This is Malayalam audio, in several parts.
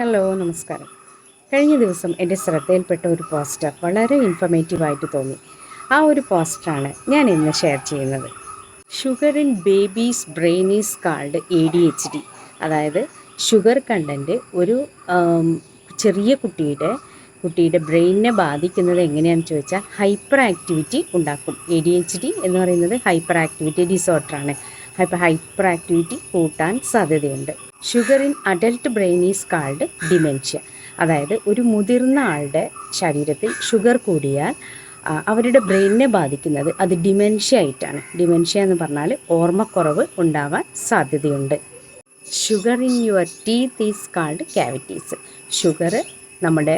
ഹലോ നമസ്കാരം. കഴിഞ്ഞ ദിവസം എന്റെ ശ്രദ്ധയിൽപ്പെട്ട ഒരു പോസ്റ്റർ വളരെ ഇൻഫർമേറ്റീവായിട്ട് തോന്നി. ആ ഒരു പോസ്റ്ററാണ് ഞാൻ ഇന്ന് ഷെയർ ചെയ്യുന്നത്. Sugar in babies brain is called A D H D അതായത് ഷുഗർ കണ്ടന്റ് ഒരു ചെറിയ കുട്ടിയുടെ കുട്ടിയുടെ ബ്രെയിനിനെ ബാധിക്കുന്നത് എങ്ങനെയാണെന്ന് ചോദിച്ചാൽ ഹൈപ്പർ ആക്ടിവിറ്റി ഉണ്ടാക്കും. എ ഡി എച്ച് ഡി എന്ന് പറയുന്നത് ഹൈപ്പർ ആക്ടിവിറ്റി ഡിസോർഡറാണ് ഹൈപ്പർ ഹൈപ്പർ ആക്ടിവിറ്റി കൂട്ടാൻ സാധ്യതയുണ്ട്. Sugar in adult brain is called dementia. അതായത് ഒരു മുതിർന്ന ആളുടെ ശരീരത്തിൽ ഷുഗർ കൂടിയാൽ അവരുടെ ബ്രെയിനിനെ ബാധിക്കുന്നത് അത് ഡിമെൻഷ്യ ആയിട്ടാണ്. ഡിമെൻഷ്യ എന്ന് പറഞ്ഞാൽ ഓർമ്മക്കുറവ് ഉണ്ടാവാൻ സാധ്യതയുണ്ട്. Sugar in your teeth is called cavities. Sugar നമ്മുടെ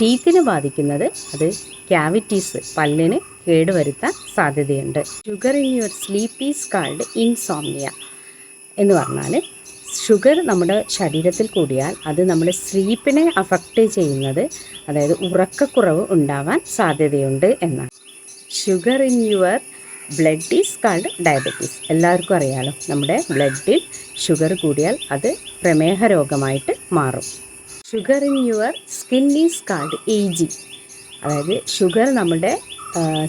ടീത്തിനെ ബാധിക്കുന്നത് അത് ക്യാവിറ്റീസ് പല്ലിന് കേടുവരുത്താൻ സാധ്യതയുണ്ട്. Sugar in your sleep is called insomnia എന്ന് പറഞ്ഞാൽ ഷുഗർ നമ്മുടെ ശരീരത്തിൽ കൂടിയാൽ അത് നമ്മുടെ സ്ലീപ്പിനെ അഫക്റ്റ് ചെയ്യുന്നത് അതായത് ഉറക്കക്കുറവ് ഉണ്ടാവാൻ സാധ്യതയുണ്ട് എന്നാണ്. Sugar in your blood is called diabetes എല്ലാവർക്കും അറിയാലോ നമ്മുടെ ബ്ലഡിൽ ഷുഗർ കൂടിയാൽ അത് പ്രമേഹ രോഗമായിട്ട് മാറും. Sugar in your skin is called ageing അതായത് ഷുഗർ നമ്മുടെ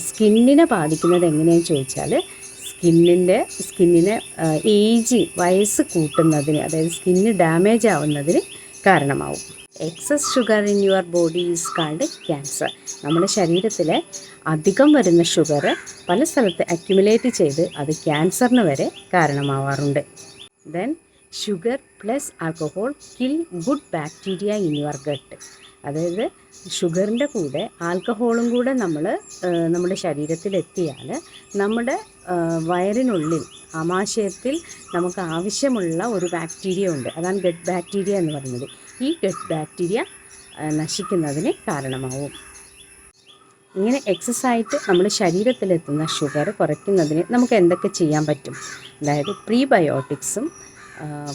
സ്കിന്നിനെ ബാധിക്കുന്നത് എങ്ങനെയാണെന്ന് ചോദിച്ചാൽ സ്കിന്നിന്റെ സ്കിന്നിനെ ഏജ് വയസ്സ് കൂട്ടുന്നതിന് അതായത് സ്കിന്ന് ഡാമേജ് ആവുന്നതിന് കാരണമാവും. Excess sugar in your body is called cancer നമ്മുടെ ശരീരത്തിലെ അധികം വരുന്ന ഷുഗർ പല സ്ഥലത്ത് അക്യുമുലേറ്റ് ചെയ്ത് അത് ക്യാൻസറിന് വരെ കാരണമാവാറുണ്ട്. Then sugar plus alcohol kill good bacteria in your gut അതായത് ഷുഗറിന്റെ കൂടെ ആൽക്കഹോളും കൂടെ നമ്മൾ നമ്മുടെ ശരീരത്തിൽ എത്തിയാൽ നമ്മുടെ വയറിനുള്ളിൽ ആമാശയത്തിൽ നമുക്ക് ആവശ്യമുള്ള ഒരു ബാക്ടീരിയ ഉണ്ട്. അതാണ് ഗട്ട് ബാക്ടീരിയ എന്ന് പറയുന്നത്. ഈ ഗട്ട് ബാക്ടീരിയ നശിക്കുന്നതിന് കാരണമാവും. ഇങ്ങനെ എക്സസ് ആയിട്ട് നമ്മുടെ ശരീരത്തിലെത്തുന്ന ഷുഗർ കുറയ്ക്കുന്നതിന് നമുക്ക് എന്തൊക്കെ ചെയ്യാൻ പറ്റും? അതായത് പ്രീബയോട്ടിക്സും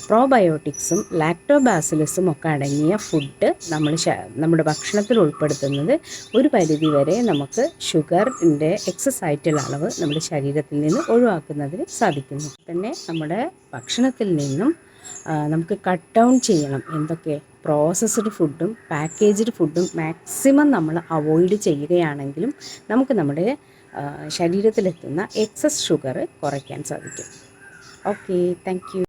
പ്രോബയോട്ടിക്സും ലാക്ടോബാസിലസും ഒക്കെ അടങ്ങിയ ഫുഡ് നമ്മൾ നമ്മുടെ ഭക്ഷണത്തിൽ ഉൾപ്പെടുത്തുന്നത് ഒരു പരിധി വരെ നമുക്ക് ഷുഗറിന്റെ എക്സസ് ആയിട്ടുള്ള അളവ് നമ്മുടെ ശരീരത്തിൽ നിന്ന് ഒഴിവാക്കുന്നതിന് സാധിക്കുന്നു. തന്നെ നമ്മുടെ ഭക്ഷണത്തിൽ നിന്നും നമുക്ക് കട്ട് ഡൗൺ ചെയ്യണം. എന്തൊക്കെ? പ്രോസസ്ഡ് ഫുഡും പാക്കേജ്ഡ് ഫുഡും മാക്സിമം നമ്മൾ അവോയ്ഡ് ചെയ്യുകയാണെങ്കിലും നമുക്ക് നമ്മുടെ ശരീരത്തിലെത്തുന്ന എക്സസ് ഷുഗർ കുറയ്ക്കാൻ സാധിക്കും. Okay thank